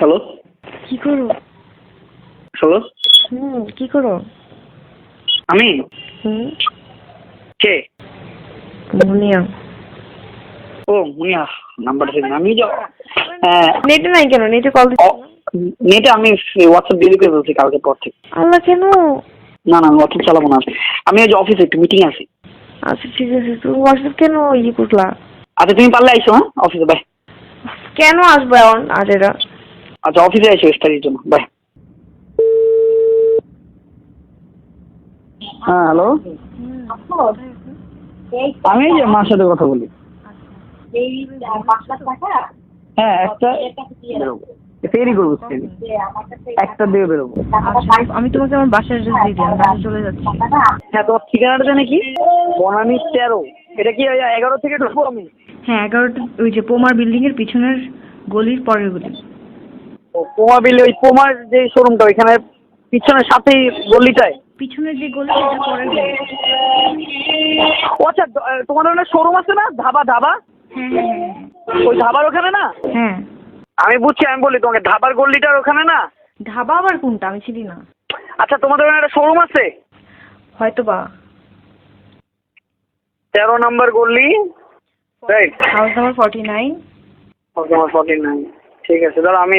Hello? কি করো? Hello? হুম কি করো? আমি? হুম। কে? মুনিয়া। ও মুনিয়া নাম্বারটা দিন আমি যা হ্যাঁ। নেটে নাই কেন? নেটে কল দিচ্ছ? নেটে আমি হোয়াটসঅ্যাপ ডিলিট করে ফেলছি কালকে পর থেকে। আল্লাহ কেন? না না আমি হোয়াটসঅ্যাপ চালাবো না। আমি আজ অফিসে একটু মিটিং আছি। আচ্ছা ঠিক আছে। তুমি হোয়াটসঅ্যাপ কেন ইয়ে করলা? আচ্ছা তুমি পারলে আইসো হ্যাঁ? অফিসে বাই কেন আসবে এখন আজ এরা আচ্ছা অফিসে আইসো স্টাডির জন্য। বাই হ্যাঁ হ্যালো আমি এই যে মার সাথে কথা বলি। হ্যাঁ একটা। ফেরি করব একটা দিয়ে বেরোবো। আমি তোমাকে আমার বাসার অ্যাড্রেস দিয়ে দিই আমি চলে যাচ্ছি। হ্যাঁ তোমার ঠিকানাটা জানে কি? বনানি তেরো। এটা কি এগারো থেকে ঢুকবো আমি? হ্যাঁ এগারোটা ওই যে পোমার বিল্ডিং এর পিছনের গলির পরের গলি। পোমা বিলে ওই পোমার যে শোরুমটা ওইখানে পিছনের সাথেই গলিটায়? পিছনের যে গলি সেটা পরের গলি। ও আচ্ছা তোমাদের ওখানে শোরুম আছে না? ধাবা ধাবা? হ্যাঁ হ্যাঁ হ্যাঁ ওই ধাবার ওখানে না? হ্যাঁ। আমি বুঝছি আমি বলি তোমাকে ধাবার গল্লিটার ওখানে না? ধাবা আবার কোনটা? আমি চিনি না। আচ্ছা তোমাদের ওখানে একটা শোরুম আছে? হয়তো বা তেরো নম্বর গল্লি right house number forty nine okay আমার ফর্টি নাইন ঠিক আছে দাদা আমি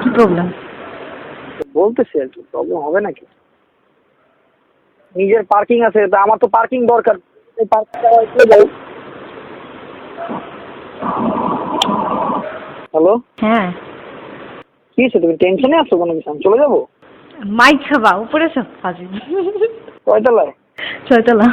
কি প্রবলেম বলতেছি আর কি প্রবলেম হবে নাকি? নিজের পার্কিং আছে তা আমার তো পার্কিং দরকার। এই পার্কিংটা যাই হ্যালো হ্যাঁ। কি হয়েছে তুমি টেনশনে আছো কোনো কিছু? চলে যাব? মাইক খাবা উপরে সব ফাজি কয়তলায় ছয়তলা।